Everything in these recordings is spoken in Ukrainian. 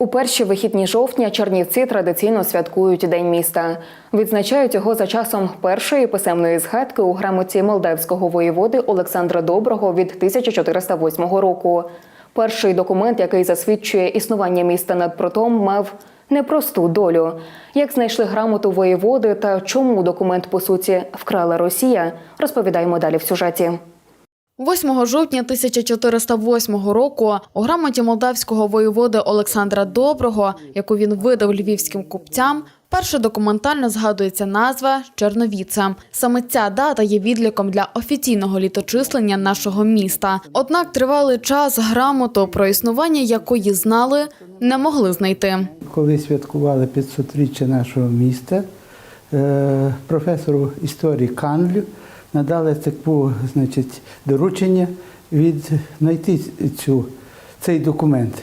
У перші вихідні жовтня Чернівці традиційно святкують День міста. Відзначають його за часом першої писемної згадки у грамоті молдавського воєводи Олександра Доброго від 1408 року. Перший документ, який засвідчує існування міста над протом, мав непросту долю. Як знайшли грамоту воєводи та чому документ по суті вкрала Росія, розповідаємо далі в сюжеті. 8 жовтня 1408 року у грамоті молдавського воєводи Олександра Доброго, яку він видав львівським купцям, перше документально згадується назва Черновіца. Саме ця дата є відліком для офіційного літочислення нашого міста. Однак тривалий час грамоту, про існування якої знали, не могли знайти. Коли святкували 500-річчя нашого міста, е, професору історії Канлю надали таку, значить, доручення від знайти цю, цей документ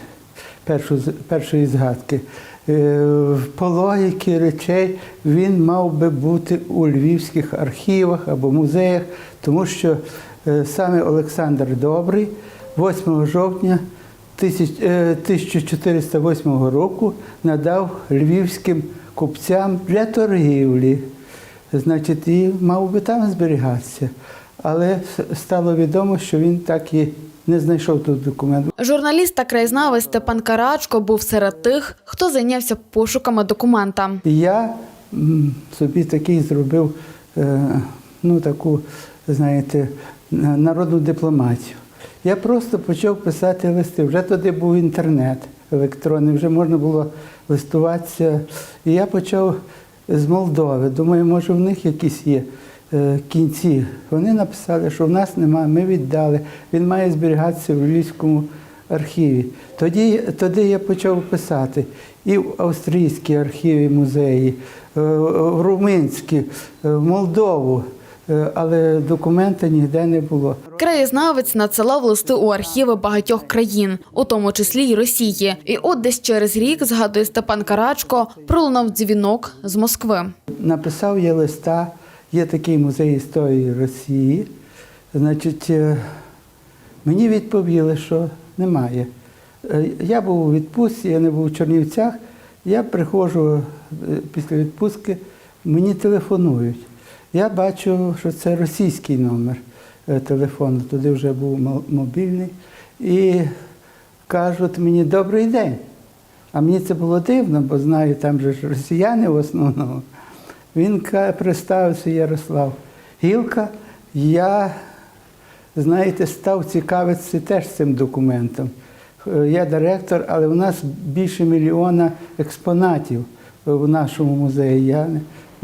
першу, першої згадки. Е, По логіки речей він мав би бути у львівських архівах або музеях, тому що е, саме Олександр Добрий 8 жовтня е, 1408 року надав львівським купцям для торгівлі. Значить, і мав би там зберігатися. Але стало відомо, що він так і не знайшов тут документ. Журналіст та краєзнавець Степан Карачко був серед тих, хто зайнявся пошуками документа. Я собі такий зробив е, ну, таку, знаєте, народну дипломатію. Я просто почав писати листи. Вже тоді був інтернет електронний, вже можна було листуватися. І я почав з Молдови. Думаю, може в них якісь є е, кінці. Вони написали, що в нас немає, ми віддали. Він має зберігатися в Львівському архіві. Тоді, тоді я почав писати і в австрійські архіві музеї, е, в румунські, е, в Молдову, але документа ніде не було. Краєзнавець надсилав листи у архіви багатьох країн, у тому числі й Росії. І от десь через рік, згадує Степан Карачко, пролунав дзвінок з Москви. Написав я листа, є такий музей історії Росії. Значить, е, мені відповіли, що немає. Е, Я був у відпустці, я не був у Чернівцях. Я приходжу е, після відпустки, мені телефонують. Я бачу, що це російський номер е, телефону, туди вже був мобільний. І кажуть мені добрий день. А мені це було дивно, бо знаю, там же ж росіяни в основному. Він представився Ярослав Гілка. Я, знаєте, став цікавитися теж цим документом. Е, Я директор, але в нас більше мільйона експонатів в нашому музеї. Я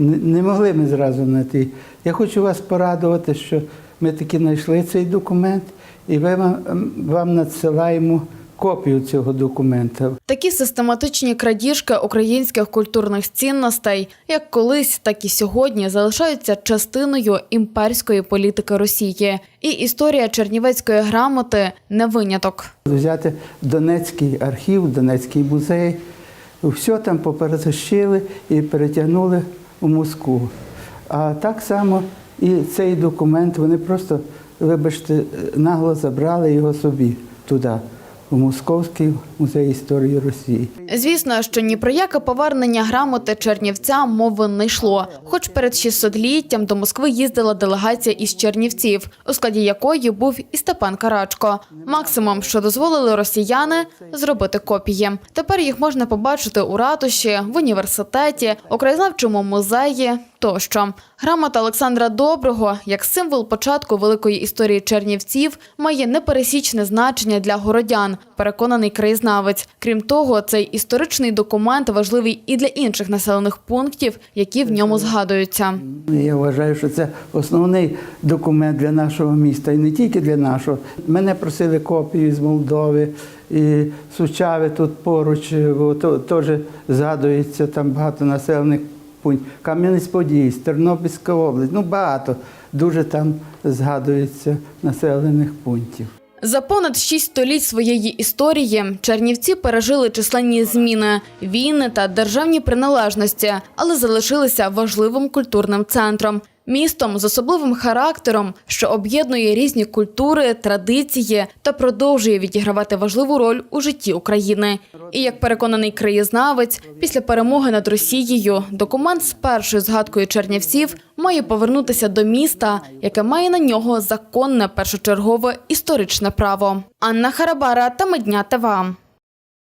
не, могли ми зразу знайти. Я хочу вас порадувати, що ми таки знайшли цей документ, і ви вам, вам надсилаємо копію цього документа. Такі систематичні крадіжки українських культурних цінностей, як колись, так і сьогодні, залишаються частиною імперської політики Росії. І історія Чернівецької грамоти не виняток. Взяти Донецький архів, Донецький музей, все там поперезащили і перетягнули у Москву. А так само і цей документ вони просто, вибачте, нагло забрали його собі туди, у Московський музей історії Росії. Звісно, що ні про яке повернення грамоти Чернівцям мови не йшло. Хоч перед 600-літтям до Москви їздила делегація із Чернівців, у складі якої був і Степан Карачко. Максимум, що дозволили росіяни, зробити копії. Тепер їх можна побачити у ратуші, в університеті, у краєзнавчому музеї тощо. Грамота Олександра Доброго, як символ початку великої історії Чернівців, має непересічне значення для городян, переконаний краєзнавець. Крім того, цей історичний документ важливий і для інших населених пунктів, які в ньому згадуються. Я вважаю, що це основний документ для нашого міста і не тільки для нашого. Мене просили копії з Молдови і Сучави тут поруч, бо теж згадується там багато населених пунктів. Кам'янець-Подільськ, Тернопільська область, ну багато дуже там згадується населених пунктів. За понад шість століть своєї історії Чернівці пережили численні зміни, війни та державні приналежності, але залишилися важливим культурним центром. Містом з особливим характером, що об'єднує різні культури, традиції та продовжує відігравати важливу роль у житті України. І як переконаний краєзнавець, після перемоги над Росією документ з першою згадкою чернівців має повернутися до міста, яке має на нього законне першочергове історичне право. Анна Харабара та Медня ТВ.